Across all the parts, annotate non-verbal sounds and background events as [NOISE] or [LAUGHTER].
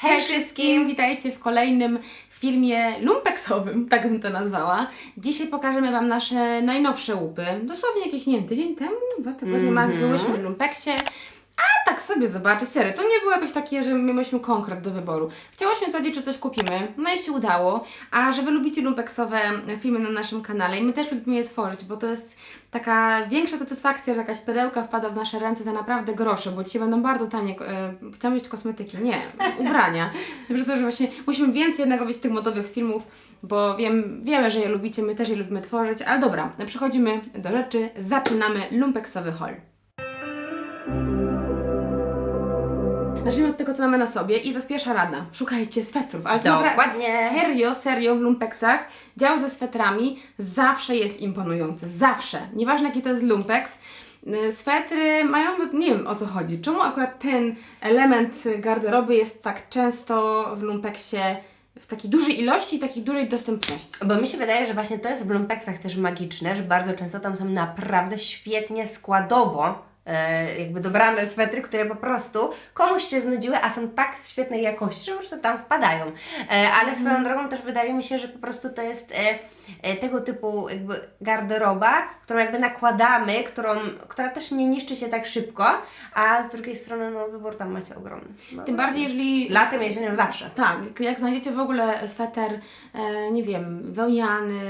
Hej wszystkim, witajcie w kolejnym filmie lumpeksowym, tak bym to nazwała. Dzisiaj pokażemy Wam nasze najnowsze łupy. Dosłownie jakieś, nie wiem, tydzień temu, dwa tygodnie max Mhm. byłyśmy w lumpeksie. A tak sobie zobaczę, serio, to nie było jakoś takie, że mieliśmy konkret do wyboru. Chciałyśmy sprawdzić, czy coś kupimy, no i się udało. A że Wy lubicie lumpeksowe filmy na naszym kanale i my też lubimy je tworzyć, bo to jest taka większa satysfakcja, że jakaś perełka wpada w nasze ręce za naprawdę grosze, bo dzisiaj będą bardzo tanie, e, chciałam mieć kosmetyki, nie, ubrania. [LAUGHS] Przez to, że właśnie musimy więcej jednak robić tych modowych filmów, bo wiem, wiemy, że je lubicie, my też je lubimy tworzyć, ale dobra, przechodzimy do rzeczy, zaczynamy lumpeksowy haul. Zacznijmy od tego, co mamy na sobie i to jest pierwsza rada. Szukajcie swetrów, ale to Dokładnie. serio, serio w lumpeksach dział ze swetrami zawsze jest imponujący. Zawsze. Nieważne jaki to jest lumpeks. y, Swetry mają, nie wiem o co chodzi. Czemu akurat ten element garderoby jest tak często w lumpeksie w takiej dużej ilości i takiej dużej dostępności? Bo mi się wydaje, że właśnie to jest w lumpeksach też magiczne, że bardzo często tam są naprawdę świetnie składowo jakby dobrane swetry, które po prostu komuś się znudziły, a są tak świetnej jakości, że po prostu tam wpadają. E, ale swoją drogą też wydaje mi się, że po prostu to jest e, e, tego typu jakby garderoba, którą jakby nakładamy, którą, która też nie niszczy się tak szybko, a z drugiej strony no wybór tam macie ogromny. No, Tym bardziej, jeżeli Latem, jesienią zawsze. Tak, jak znajdziecie w ogóle sweter, e, nie wiem, wełniany,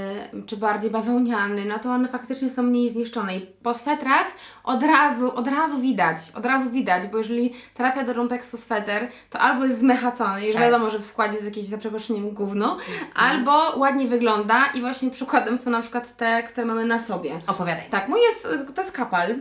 czy bardziej bawełniany, no to one faktycznie są mniej zniszczone. I po swetrach od razu, od razu widać, od razu widać, bo jeżeli trafia do lumpeksu sweter, to albo jest zmechacony, już Tak. wiadomo, że w składzie jest jakieś za przeproszeniem gówno, albo ładnie wygląda i właśnie przykładem są na przykład te, które mamy na sobie. Opowiadaj. Tak, mój jest, to jest kapal y,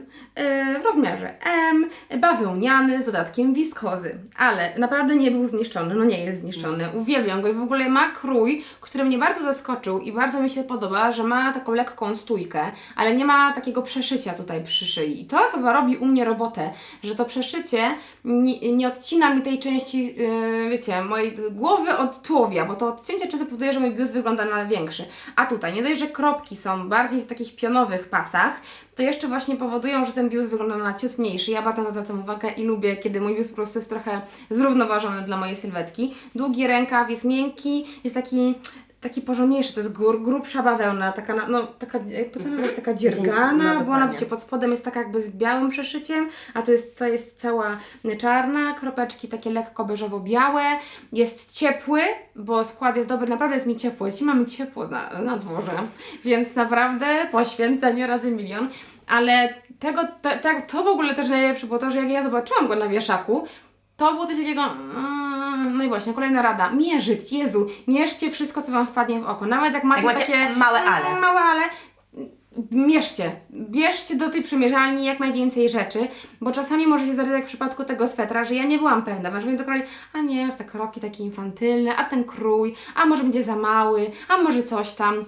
w rozmiarze M, bawełniany z dodatkiem wiskozy, ale naprawdę nie był zniszczony, no nie jest zniszczony, uwielbiam go i w ogóle ma krój, który mnie bardzo zaskoczył i bardzo mi się podoba, że ma taką lekką stójkę, ale nie ma takiego przeszycia tutaj przy szyi i to chyba robi u mnie robotę, że to przeszycie nie, nie odcina mi tej części, y, wiecie, mojej głowy od tułowia, bo to odcięcie często powoduje, że mój biust wygląda na większy, a tutaj nie dość, że kropki są bardziej w takich pionowych pasach, to jeszcze właśnie powodują, że ten biust wygląda na ciut mniejszy. Ja bardzo na to zwracam uwagę i lubię, kiedy mój biust po prostu jest trochę zrównoważony dla mojej sylwetki. Długi rękaw jest miękki, jest taki taki porządniejszy, to jest gór, grubsza bawełna, taka, na- no, taka, jak to nazwać, taka dziergana, No, bo ona, wiecie, pod spodem jest taka jakby z białym przeszyciem, a tu jest, to jest cała czarna, kropeczki takie lekko beżowo-białe, jest ciepły, bo skład jest dobry, naprawdę jest mi ciepło, dzisiaj mamy ciepło na, na dworze, więc naprawdę poświęcenie razy milion, ale tego, to, to, to w ogóle też najlepsze było to, że jak ja zobaczyłam go na wieszaku, to było coś takiego, mm, no i właśnie, kolejna rada, mierzyć, Jezu, mierzcie wszystko, co Wam wpadnie w oko, nawet jak macie, Jak macie takie małe ale. mm, małe ale, mierzcie, bierzcie do tej przymierzalni jak najwięcej rzeczy, bo czasami może się zdarzyć jak w przypadku tego swetra, że ja nie byłam pewna, że mnie dokładnie, a nie, te kropki takie infantylne, a ten krój, a może będzie za mały, a może coś tam.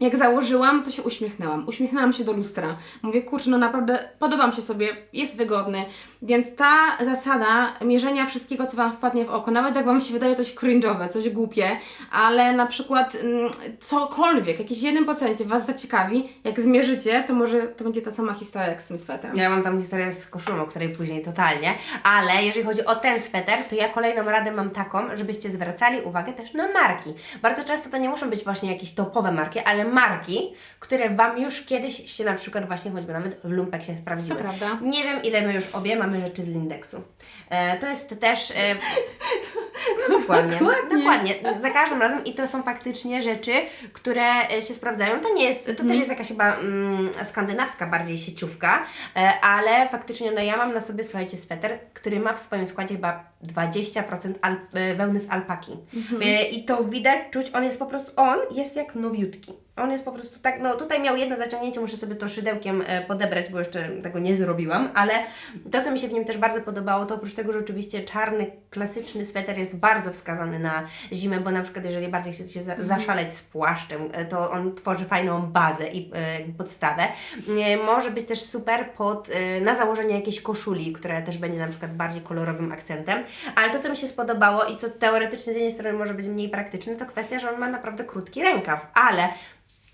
Jak założyłam, to się uśmiechnęłam. Uśmiechnęłam się do lustra. Mówię, kurczę, no naprawdę podobam się sobie, jest wygodny. Więc ta zasada mierzenia wszystkiego, co Wam wpadnie w oko, nawet jak Wam się wydaje coś cringe'owe, coś głupie, ale na przykład mm, cokolwiek, jakieś 1% Was zaciekawi, jak zmierzycie, to może to będzie ta sama historia jak z tym swetrem. Ja mam tam historię z koszulą, o której później totalnie, ale jeżeli chodzi o ten sweter, to ja kolejną radę mam taką, żebyście zwracali uwagę też na marki. Bardzo często to nie muszą być właśnie jakieś topowe marki, ale marki, które Wam już kiedyś się na przykład właśnie choćby nawet w lumpeksie sprawdziły. To prawda. Nie wiem ile my już obie mamy rzeczy z Lindeksu. E, to jest też... E, [LAUGHS] no, dokładnie, dokładnie. dokładnie. Za każdym razem i to są faktycznie rzeczy, które e, się sprawdzają. To nie jest, to też jest jakaś chyba mm, skandynawska bardziej sieciówka, e, ale faktycznie no ja mam na sobie, słuchajcie, sweter, który ma w swoim składzie chyba 20% al, e, wełny z alpaki. E, I to widać, czuć, on jest po prostu, on jest jak nowiutki. On jest po prostu tak, no tutaj miał jedno zaciągnięcie, muszę sobie to szydełkiem e, podebrać, bo jeszcze tego nie zrobiłam, ale to, co mi się w nim też bardzo podobało, to oprócz tego, że oczywiście czarny, klasyczny sweter jest bardzo wskazany na zimę, bo na przykład jeżeli bardziej chcecie za, zaszaleć z płaszczem, e, to on tworzy fajną bazę i e, podstawę. E, Może być też super pod, e, na założenie jakiejś koszuli, która też będzie na przykład bardziej kolorowym akcentem, ale to, co mi się spodobało i co teoretycznie z jednej strony może być mniej praktyczne, to kwestia, że on ma naprawdę krótki rękaw, ale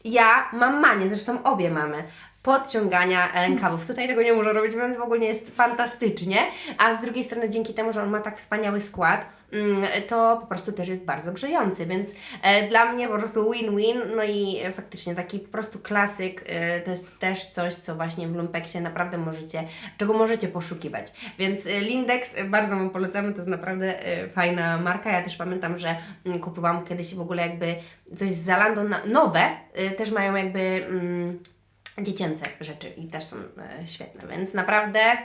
ja mam manię, zresztą obie mamy, podciągania rękawów. Tutaj tego nie może robić, więc w ogóle jest fantastycznie. A z drugiej strony dzięki temu, że on ma tak wspaniały skład, mm, to po prostu też jest bardzo grzejący, więc e, dla mnie po prostu win-win, no i faktycznie taki po prostu klasyk, e, to jest też coś, co właśnie w Lumpeksie naprawdę możecie, czego możecie poszukiwać. Więc e, Lindex bardzo Wam polecamy, to jest naprawdę fajna marka. Ja też pamiętam, że mm, kupowałam kiedyś w ogóle jakby coś z Zalando na, nowe, też mają jakby mm, dziecięce rzeczy i też są e, świetne, więc naprawdę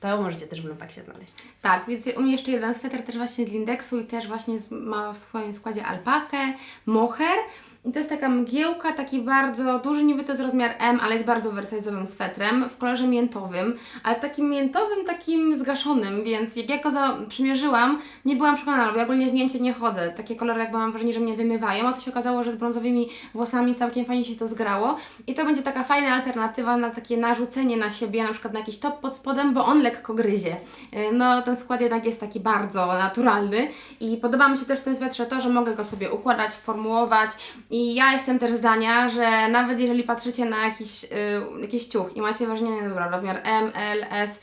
to możecie też w Lumpeksie znaleźć. Tak, więc u mnie jeszcze jeden sweter też właśnie z Lindexu i też właśnie ma w swoim składzie alpakę, moher. I to jest taka mgiełka, taki bardzo duży, niby to jest rozmiar M, ale jest bardzo oversize'owym swetrem w kolorze miętowym, ale takim miętowym, takim zgaszonym, więc jak ja go za, przymierzyłam, nie byłam przekonana, bo ja ogólnie w mięcie nie chodzę. Takie kolory jakby mam wrażenie, że mnie wymywają, a to się okazało, że z brązowymi włosami całkiem fajnie się to zgrało. I to będzie taka fajna alternatywa na takie narzucenie na siebie, na przykład na jakiś top pod spodem, bo on lekko gryzie. Yy, No ten skład jednak jest taki bardzo naturalny i podoba mi się też w tym swetrze to, że mogę go sobie układać, formułować i ja jestem też zdania, że nawet jeżeli patrzycie na jakiś, yy, jakiś ciuch i macie wrażenie, nie dobra, rozmiar M, L, S,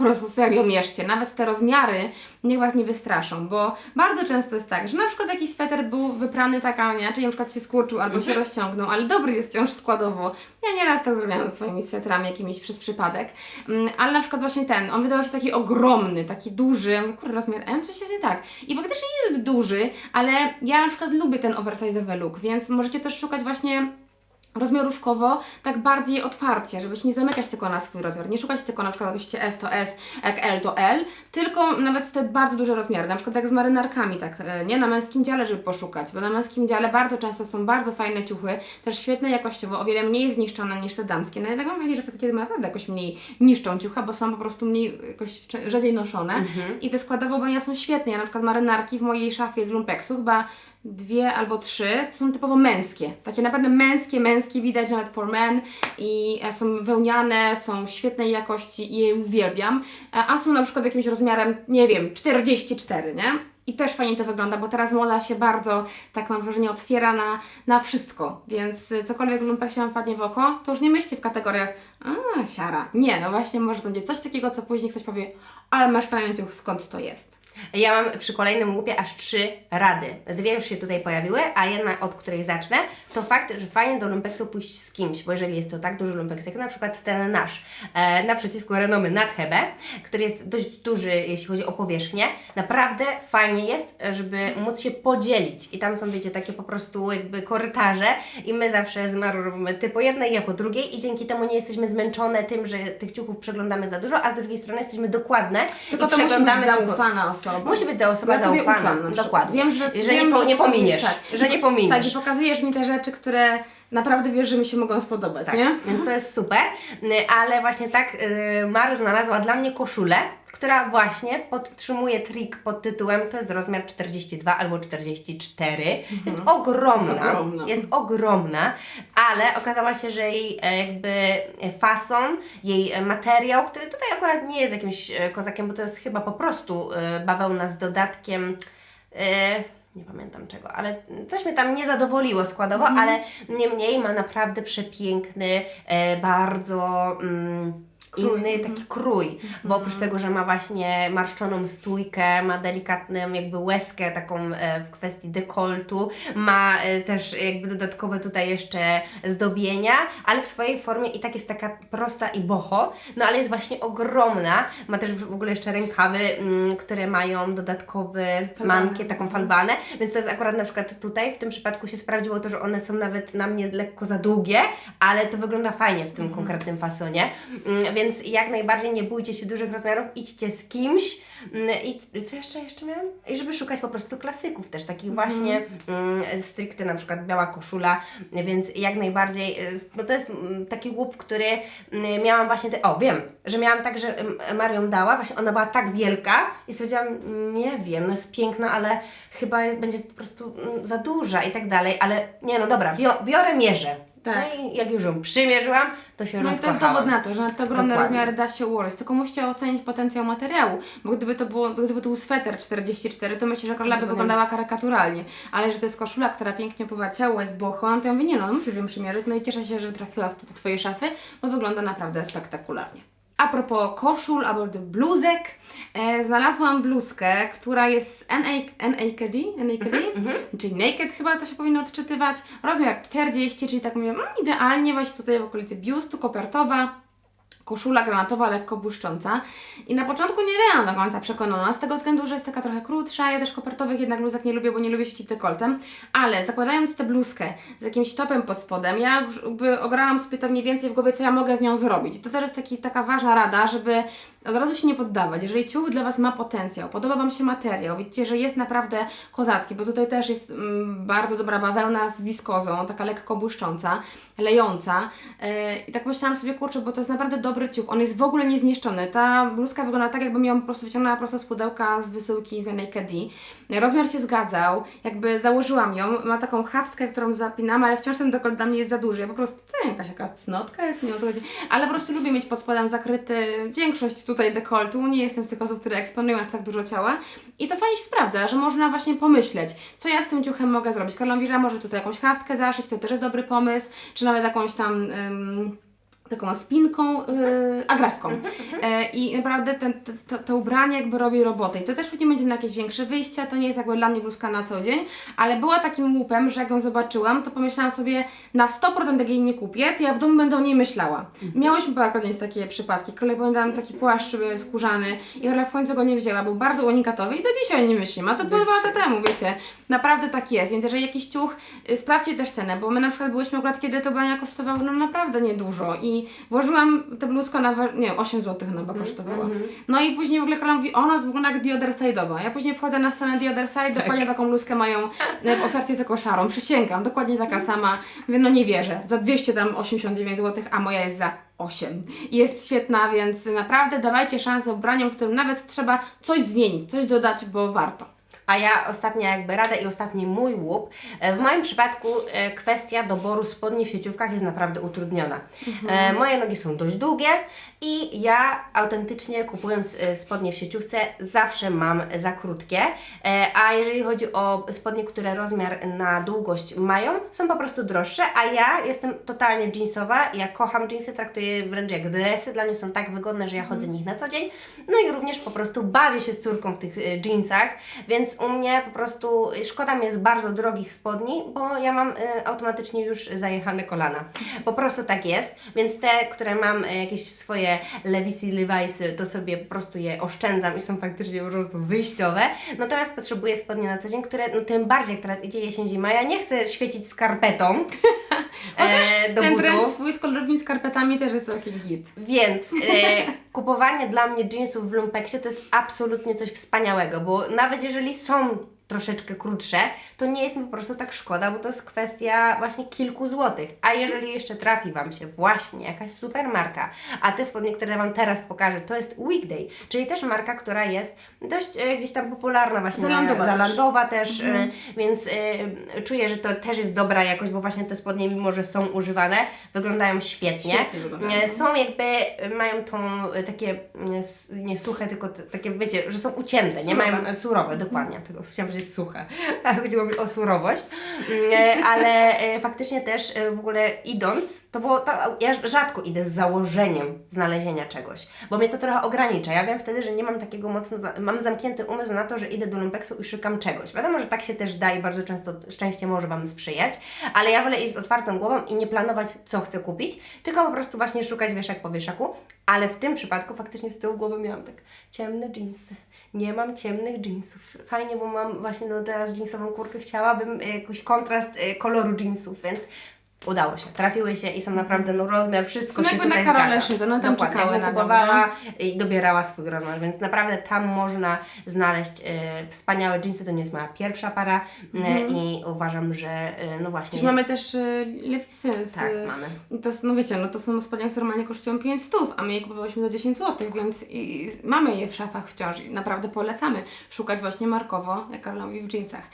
po prostu serio mierzcie. Nawet te rozmiary niech Was nie wystraszą, bo bardzo często jest tak, że na przykład jakiś sweter był wyprany tak, a nie, inaczej na przykład się skurczył albo się rozciągnął, ale dobry jest wciąż składowo. Ja nieraz tak zrobiłam ze swoimi swetrami jakimiś przez przypadek, Mm, ale na przykład właśnie ten, on wydawał się taki ogromny, taki duży, ja mówię, kurde, rozmiar M, coś jest nie tak. I faktycznie jest duży, ale ja na przykład lubię ten oversize'owy look, więc możecie też szukać właśnie rozmiarówkowo tak bardziej otwarcie, żeby się nie zamykać tylko na swój rozmiar, nie szukać tylko na przykład chcecie S to S, jak L to L, tylko nawet te bardzo duże rozmiary, na przykład jak z marynarkami, tak, e, nie, na męskim dziale, żeby poszukać, bo na męskim dziale bardzo często są bardzo fajne ciuchy, też świetne jakościowo, o wiele mniej zniszczone niż te damskie, no jednak mam wrażenie, że faceci naprawdę jakoś mniej niszczą ciucha, bo są po prostu mniej, jakoś rzadziej noszone. I te składowe ubrania są świetne, ja na przykład marynarki w mojej szafie z lumpeksu chyba dwie albo trzy, to są typowo męskie. Takie naprawdę męskie, męskie, widać nawet for men i e, są wełniane, są świetnej jakości i je uwielbiam. E, A są na przykład jakimś rozmiarem, nie wiem, 44, nie? I też fajnie to wygląda, bo teraz moda się bardzo, tak mam wrażenie, otwiera na, na wszystko. Więc y, cokolwiek w lumpeksie Wam padnie w oko, to już nie myślcie w kategoriach a, siara. Nie, no właśnie może to będzie coś takiego, co później ktoś powie, ale masz fajny skąd to jest? Ja mam przy kolejnym łupie aż trzy rady. Dwie już się tutaj pojawiły, a jedna, od której zacznę, to fakt, że fajnie do lumpeksu pójść z kimś, bo jeżeli jest to tak duży lumpeks, jak na przykład ten nasz, e, naprzeciwko Renomy nad Hebe, który jest dość duży, jeśli chodzi o powierzchnię, naprawdę fajnie jest, żeby móc się podzielić. I tam są, wiecie, takie po prostu jakby korytarze i my zawsze z Maru robimy ty po jednej, ja po drugiej i dzięki temu nie jesteśmy zmęczone tym, że tych ciuchów przeglądamy za dużo, a z drugiej strony jesteśmy dokładne Tylko i to musi być przeglądamy zaufana osoba. Musi być ta osoba Ja zaufana. ufam przykład. Dokładnie. Wiem, że, że wiem, nie, po, nie pominiesz. Tak. Że nie pominiesz. Tak, i pokazujesz mi te rzeczy, które naprawdę wiesz, że mi się mogą spodobać, Tak, nie? więc to jest super, Y, ale właśnie tak y, Mary znalazła dla mnie koszulę, która właśnie podtrzymuje trik pod tytułem to jest rozmiar 42 albo 44. Jest ogromna, Jest ogromna. jest ogromna, ale okazała się, że jej e, jakby fason, jej materiał, który tutaj akurat nie jest jakimś e, kozakiem, bo to jest chyba po prostu e, bawełna z dodatkiem nie pamiętam czego, ale coś mnie tam nie zadowoliło składowo, ale niemniej ma naprawdę przepiękny, e, bardzo mm, Krój. inny taki krój, bo oprócz tego, że ma właśnie marszczoną stójkę, ma delikatną jakby łezkę taką e, w kwestii dekoltu, ma e, też jakby dodatkowe tutaj jeszcze zdobienia, ale w swojej formie i tak jest taka prosta i boho, no ale jest właśnie ogromna, ma też w ogóle jeszcze rękawy, mm, które mają dodatkowy Falbanę. mankiet, taką falbanę, więc to jest akurat na przykład tutaj, w tym przypadku się sprawdziło to, że one są nawet na mnie lekko za długie, ale to wygląda fajnie w tym konkretnym fasonie, Mm, więc jak najbardziej nie bójcie się dużych rozmiarów, idźcie z kimś Mm, i co jeszcze, jeszcze miałam? I żeby szukać po prostu klasyków też, takich właśnie mm, stricte na przykład biała koszula, więc jak najbardziej, no to jest mm, taki łup, który mm, miałam właśnie, te, o wiem, że miałam tak, że Marią dała, właśnie ona była tak wielka i stwierdziłam, nie wiem, no jest piękna, ale chyba będzie po prostu za duża i tak dalej, ale nie no dobra, bio, biorę, mierzę. Tak. No i jak już ją przymierzyłam, to się No i to jest rozkochałam. dowód na to, że na te ogromne Dokładnie. rozmiary da się ułożyć, tylko musicie ocenić potencjał materiału, bo gdyby to było, gdyby to był sweter 44, to myślę, że koszula by wyglądała karykaturalnie, ale że to jest koszula, która pięknie opływa ciało, jest bochą, to ja mówię, nie no, no musisz ją przymierzyć, no i cieszę się, że trafiła w te, te Twoje szafy, bo wygląda naprawdę spektakularnie. A propos koszul albo bluzek, e, znalazłam bluzkę, która jest NA, NAKD, NAKD czyli naked chyba to się powinno odczytywać, rozmiar 40, czyli tak mówię, mm, idealnie właśnie tutaj w okolicy biustu, kopertowa, koszula granatowa, lekko błyszcząca. I na początku nie byłam do końca przekonana, z tego względu, że jest taka trochę krótsza. Ja też kopertowych jednak bluzek nie lubię, bo nie lubię świecić dekoltem. Ale zakładając tę bluzkę z jakimś topem pod spodem, ja już ograłam sobie to mniej więcej w głowie, co ja mogę z nią zrobić. To też jest taki, taka ważna rada, żeby od razu się nie poddawać. Jeżeli ciuch dla Was ma potencjał, podoba Wam się materiał, widzicie, że jest naprawdę kozacki, bo tutaj też jest mm, bardzo dobra bawełna z wiskozą, taka lekko błyszcząca, lejąca. Yy, I tak myślałam sobie, kurczę, bo to jest naprawdę dobry ciuch. On jest w ogóle niezniszczony. Ta bluzka wygląda tak, jakbym ją po prostu wyciągnęła prosto z pudełka z wysyłki z Naked Rozmiar się zgadzał, jakby założyłam ją, ma taką haftkę, którą zapinam, ale wciąż ten dekolt dla mnie jest za duży. Ja po prostu, to jakaś jaka cnotka jest, nie wiem co chodzi, ale po prostu lubię mieć pod spodem zakryty większość tutaj dekoltu, nie jestem z tych osób, które eksponują aż tak dużo ciała i to fajnie się sprawdza, że można właśnie pomyśleć, co ja z tym ciuchem mogę zrobić. Mówi, że może tutaj jakąś haftkę zaszyć, to też jest dobry pomysł, czy nawet jakąś tam... ym, taką spinką, yy, agrafką. E, I naprawdę ten, te- to, to ubranie jakby robi robotę. I to też pewnie będzie na jakieś większe wyjścia, to nie jest jakby dla mnie bluzka na co dzień, ale była takim łupem, że jak ją zobaczyłam, to pomyślałam sobie na 100% jak jej nie kupię, to ja w domu będę o niej myślała. Miałyśmy parę takie przypadki. Kolej pamiętam taki płaszcz skórzany i Ola w końcu go nie wzięła, był bardzo unikatowy i do dzisiaj nie myślimy, a to było dwa lata temu, wiecie. Naprawdę tak jest, więc jeżeli jakiś ciuch, y, sprawdźcie też cenę, bo my na przykład byliśmy akurat, kiedy to bania kosztowało no naprawdę niedużo i włożyłam tę bluzkę na, nie wiem, 8 zł chyba kosztowała. No i później w ogóle Karola mówi, ona wygląda jak The Other Side'owa. Ja później wchodzę na stronę The Other Side, dokładnie taką bluzkę mają e, w ofercie tylko szarą, przysięgam, dokładnie taka sama. Mówię, no nie wierzę, za 289 zł, a moja jest za 8. I jest świetna, więc naprawdę dawajcie szansę ubraniom, którym nawet trzeba coś zmienić, coś dodać, bo warto. A ja ostatnia jakby rada i ostatni mój łup. E, W moim przypadku e, kwestia doboru spodni w sieciówkach jest naprawdę utrudniona. E, moje nogi są dość długie i ja autentycznie kupując e, spodnie w sieciówce zawsze mam za krótkie. E, a jeżeli chodzi o spodnie, które rozmiar na długość mają, są po prostu droższe, a ja jestem totalnie jeansowa. Ja kocham jeansy, traktuję je wręcz jak dresy. Dla mnie są tak wygodne, że ja chodzę w nich na co dzień. No i również po prostu bawię się z córką w tych e, jeansach, więc u mnie po prostu szkoda mi jest bardzo drogich spodni, bo ja mam automatycznie już zajechane kolana. Po prostu tak jest, więc te, które mam jakieś swoje Levi'sy i Levi'sy, to sobie po prostu je oszczędzam i są faktycznie po prostu wyjściowe. Natomiast potrzebuję spodnie na co dzień, które, no tym bardziej jak teraz idzie jesień, zima, ja nie chcę świecić skarpetą [LAUGHS] e, do Ten butu. trend swój z kolorowymi skarpetami też jest taki git. Więc e, [LAUGHS] kupowanie dla mnie jeansów w lumpeksie to jest absolutnie coś wspaniałego, bo nawet jeżeli są troszeczkę krótsze, to nie jest mi po prostu tak szkoda, bo to jest kwestia właśnie kilku złotych. A jeżeli jeszcze trafi Wam się właśnie jakaś super marka, a te spodnie, które Wam teraz pokażę, to jest Weekday, czyli też marka, która jest dość e, gdzieś tam popularna właśnie Zalandowa na, też. zalandowa też, e, więc e, czuję, że to też jest dobra jakość, bo właśnie te spodnie, mimo że są używane, wyglądają świetnie. Świetnie wyglądają. E, Są jakby, e, mają tą e, takie, e, s- nie suche, tylko takie, wiecie, że są ucięte, nie Surowe. mają e, surowe, dokładnie, tego chciałam powiedzieć suche, a [LAUGHS] chodziło mi o surowość, Mm, e, ale e, faktycznie też e, w ogóle idąc, to było, to, ja rzadko idę z założeniem znalezienia czegoś, bo mnie to trochę ogranicza, ja wiem wtedy, że nie mam takiego mocno, mam zamknięty umysł na to, że idę do lumpeksu i szukam czegoś, wiadomo, że tak się też da i bardzo często szczęście może Wam sprzyjać, ale ja wolę iść z otwartą głową i nie planować, co chcę kupić, tylko po prostu właśnie szukać wieszak po wieszaku, ale w tym przypadku faktycznie z tyłu głowy miałam tak ciemne dżinsy. Nie mam ciemnych jeansów. Fajnie, bo mam właśnie no teraz jeansową kurtkę. Chciałabym e, jakiś kontrast e, koloru jeansów, więc udało się. Trafiły się i są naprawdę no rozmiar, wszystko się jakby na tutaj zgadza. szyte, one tam Dokładnie, czekały na kupowała i dobierała swój rozmiar, więc naprawdę tam można znaleźć e, wspaniałe jeansy. To nie jest moja pierwsza para e, i uważam, że e, no właśnie... Już mamy też y, lewisy z... Tak, mamy. I to, s- no wiecie, no to są spodnie, które normalnie kosztują 5 stów, a my je kupowałyśmy za 10 zł, więc i, i mamy je w szafach wciąż i naprawdę polecamy szukać właśnie markowo, jak Karola mówi, w jeansach.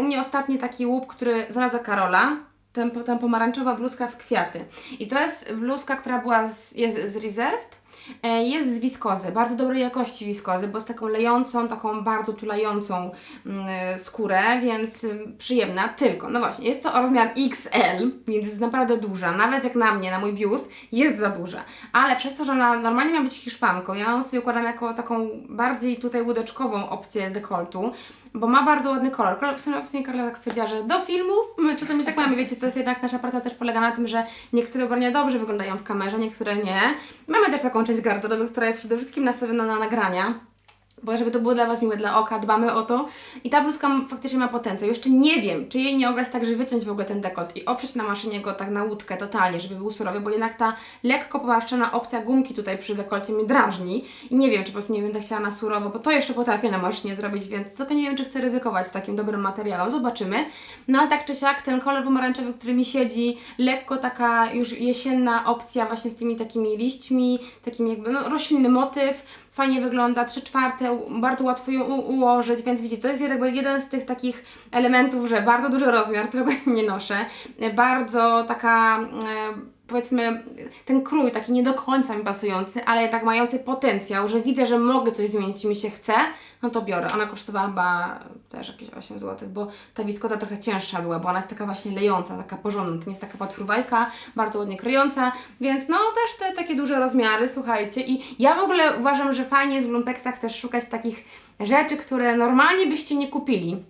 U mnie ostatni taki łup, który znalazła Karola, ten, ta pomarańczowa bluzka w kwiaty. I to jest bluzka, która była z, jest z Reserved. E, Jest z wiskozy, bardzo dobrej jakości wiskozy, bo z taką lejącą, taką bardzo tulającą mm, skórę, więc ym, przyjemna, tylko, no właśnie, jest to rozmiar XL, więc jest naprawdę duża, nawet jak na mnie, na mój biust, jest za duża, ale przez to, że ona normalnie ma być hiszpanką, ja ją sobie układam jako taką bardziej tutaj łódeczkową opcję dekoltu, bo ma bardzo ładny kolor. kolor w sumie, Karla tak stwierdziła, że do filmów, my czasami tak mamy, wiecie, to jest jednak nasza praca też polega na tym, że niektóre ubrania dobrze wyglądają w kamerze, niektóre nie. Mamy też taką część garderoby, która jest przede wszystkim nastawiona na nagrania. Bo żeby to było dla Was miłe dla oka, dbamy o to. I ta bluzka faktycznie ma potencjał. Jeszcze nie wiem, czy jej nie ograć tak, że wyciąć w ogóle ten dekolt i oprzeć na maszynie go tak na łódkę totalnie, żeby był surowy, bo jednak ta lekko pomarszczona opcja gumki tutaj przy dekolcie mnie drażni. I nie wiem, czy po prostu nie będę chciała na surowo, bo to jeszcze potrafię na maszynie zrobić, więc tylko nie wiem, czy chcę ryzykować z takim dobrym materiałem. Zobaczymy. No ale tak czy siak, ten kolor pomarańczowy, który mi siedzi, lekko taka już jesienna opcja właśnie z tymi takimi liśćmi, takim jakby no, roślinny motyw, fajnie wygląda, 3 czwarte, bardzo łatwo ją ułożyć, więc widzicie, to jest jakby jeden z tych takich elementów, że bardzo duży rozmiar, [LAUGHS] którego nie noszę, bardzo taka, e, powiedzmy, ten krój taki nie do końca mi pasujący, ale jednak mający potencjał, że widzę, że mogę coś zmienić i mi się chce, no to biorę. Ona kosztowała chyba też jakieś 8 zł, bo ta wiskota trochę cięższa była, bo ona jest taka właśnie lejąca, taka porządna, to nie jest taka patfruwajka, bardzo ładnie kryjąca, więc no też te takie duże rozmiary, słuchajcie. I ja w ogóle uważam, że fajnie jest w lumpeksach też szukać takich rzeczy, które normalnie byście nie kupili.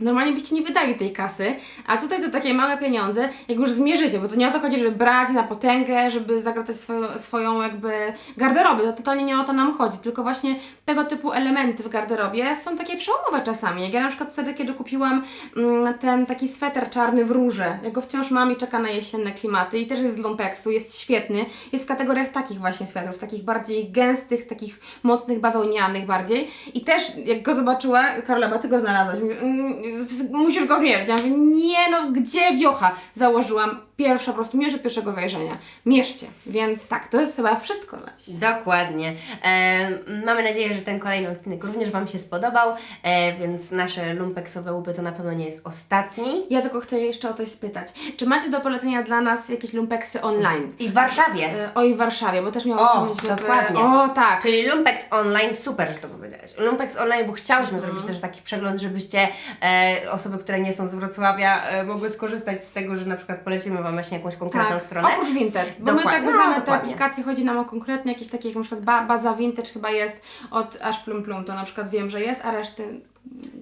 Normalnie byście nie wydali tej kasy, a tutaj za takie małe pieniądze, jak już zmierzycie, bo to nie o to chodzi, żeby brać na potęgę, żeby zagrać swoją, swoją jakby garderobę, to totalnie nie o to nam chodzi, tylko właśnie tego typu elementy w garderobie są takie przełomowe czasami. Jak ja na przykład wtedy, kiedy kupiłam mm, ten taki sweter czarny w róże, ja go wciąż mam i czeka na jesienne klimaty i też jest z lumpeksu, jest świetny, jest w kategoriach takich właśnie swetrów, takich bardziej gęstych, takich mocnych, bawełnianych bardziej. I też jak go zobaczyła, Karola, bo Ty go znalazłaś, "Mm, musisz go mierzyć. Ja mówię, nie no, gdzie wiocha? Założyłam pierwsza, po prostu mierzę pierwszego wejrzenia. Mierzcie. Więc tak, to jest chyba wszystko na dziś. Dokładnie. E, mamy nadzieję, że ten kolejny odcinek również Wam się spodobał, e, więc nasze lumpeksowe łupy to na pewno nie jest ostatni. Ja tylko chcę jeszcze o coś spytać. Czy macie do polecenia dla nas jakieś lumpeksy online? I w Warszawie. E, O i w Warszawie, bo też O, miałyśmy być, dokładnie. O, tak. Czyli Lumpex Online, super, że to powiedziałaś. Lumpex Online, bo chciałyśmy zrobić też taki przegląd, żebyście e, osoby, które nie są z Wrocławia, e, mogły skorzystać z tego, że na przykład polecimy Wam właśnie jakąś konkretną Tak, stronę. oprócz Vinted, bo my Dokładnie. tak No, znamy te dokładnie. aplikacje, chodzi nam o konkretne jakieś takie, jak na przykład ba baza Vintage chyba jest od aż plum plum, to na przykład wiem, że jest, a reszty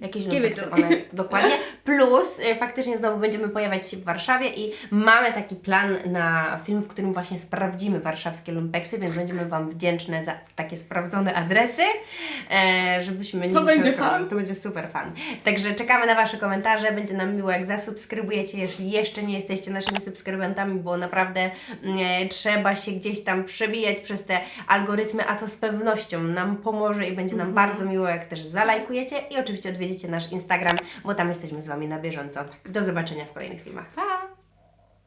Jakieś online, [LAUGHS] dokładnie. Plus y, faktycznie znowu będziemy pojawiać się w Warszawie i mamy taki plan na film, w którym właśnie sprawdzimy warszawskie lumpeksy, więc będziemy Wam wdzięczne za takie sprawdzone adresy, e, żebyśmy nie To będzie musiały- fan. To będzie super fan. Także czekamy na Wasze komentarze, będzie nam miło jak zasubskrybujecie, jeśli jeszcze nie jesteście naszymi subskrybentami, bo naprawdę mm, trzeba się gdzieś tam przebijać przez te algorytmy, a to z pewnością nam pomoże i będzie nam bardzo miło jak też zalajkujecie i oczywiście odwiedzicie nasz Instagram, bo tam jesteśmy z Wami na bieżąco. Do zobaczenia w kolejnych filmach. pa!